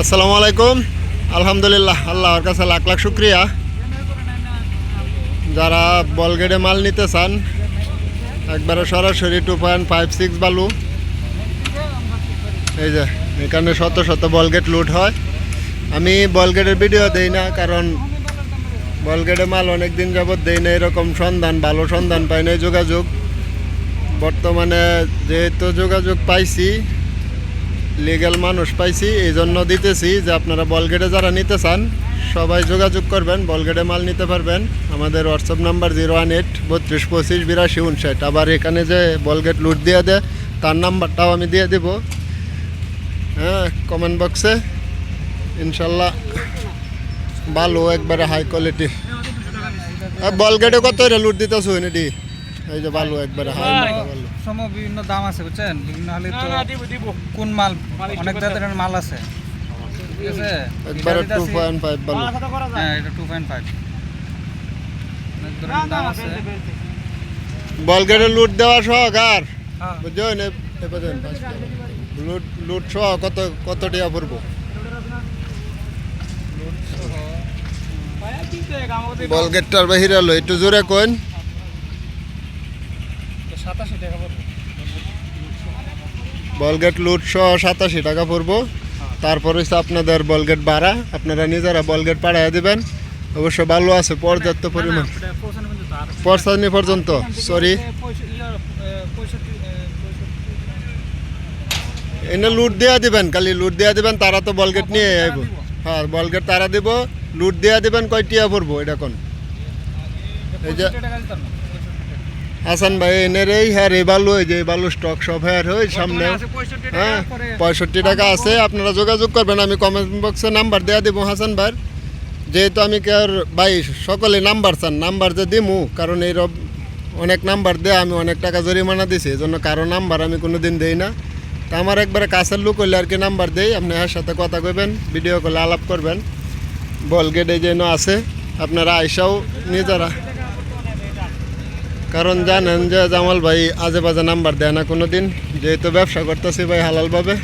আসসালামু আলাইকুম। আলহামদুলিল্লাহ, আল্লাহর কাছে লাখ লাখ শুক্রিয়া। যারা বলগেটে মাল নিতে চান, একবারে সরাসরি টু পয়েন্ট ফাইভ সিক্স বালু। এই যে, এখানে শত শত বলগেট লুট হয়। আমি বলগেটের ভিডিও দেই না, কারণ বলগেটে মাল অনেক দিন যাবৎ দেই না, এরকম সন্ধান, ভালো সন্ধান পাই নাই যোগাযোগ। বর্তমানে যেহেতু যোগাযোগ পাইছি লিগ্যাল মানুষ পাইছি এই জন্য দিতেছি যে আপনারা বলগেটে যারা নিতে চান, সবাই যোগাযোগ করবেন, বলগেটে মাল নিতে পারবেন। আমাদের WhatsApp number zero one eight বত্রিশ, পঁচিশ, বিরাশি উনষাট আবার এখানে যে বলগেট লুট দিয়ে দেয় তার নাম্বারটাও আমি দিয়ে দেব। হ্যাঁ কমেন্ট বক্সে ইনশাল্লাহ ভালো, একবারে হাই কোয়ালিটি বলগেটে কত লুট দিতেছ এটি এই যে ভালো একবারে সম বিভিন্ন দাম আছে বুঝছেন? বিভিন্ন হলে তো কোন মাল অনেক ধরনের মাল আছে। ঠিক একবারে হ্যাঁ এটা দাম আছে। বলগেটে লুট দেওয়া সহ আর। হ্যাঁ। বুঝছেন? এ- এ পর্যন্ত লুট লুট সহ কত কত টাকা পড়ব? বলগেটটার বাহিরে হলো একটু জোরে কোন সাতাশি টাকা পড়বে। বলগেট লুট সহ সাতাশি টাকা পড়ব। তারপর হচ্ছে আপনাদের বলগেট ভাড়া। আপনারা নিজেরা বলগেট পাড়ায় দিবেন। অবশ্য ভালো আছে পর্যাপ্ত পরিমাণ। পরসানি পর্যন্ত সরি এনে লুট দেওয়া দিবেন খালি লুট দেওয়া দিবেন তারা তো বলগেট নিয়ে আইব। হ্যাঁ বলগেট তারা দিব লুট দেওয়া দিবেন কয়টিয়া পড়ব এটা কোন? এই যে হাসান ভাই এনের এই হ্যাঁ এই বালু এই যে বালু স্টক সব হ্যাঁ ওই সামনে। হ্যাঁ পঁয়ষট্টি টাকা আছে আপনারা যোগাযোগ করবেন আমি কমেন্ট বক্সে নাম্বার দেওয়া দিব হাসান ভাই যেহেতু আমি কার ভাই সকলে নাম্বার চান নাম্বার যে দিমু কারণ এই রব অনেক নাম্বার দেয়া আমি অনেক টাকা জরিমানা দিছি এই জন্য কারও নাম্বার আমি কোনো দিন দেই না। তা আমার একবারে কাছের লোক হইলে আর কি নাম্বার দেই আপনি এর সাথে কথা কইবেন ভিডিও কলে আলাপ করবেন। বল গেটে যেন আছে আপনারা আইসাও নিজেরা। কারণ জানেন যে জামাল ভাই আজে বাজে নাম্বার দেয় না কোনো দিন যেহেতু ব্যবসা করতেছি ভাই হালালভাবে।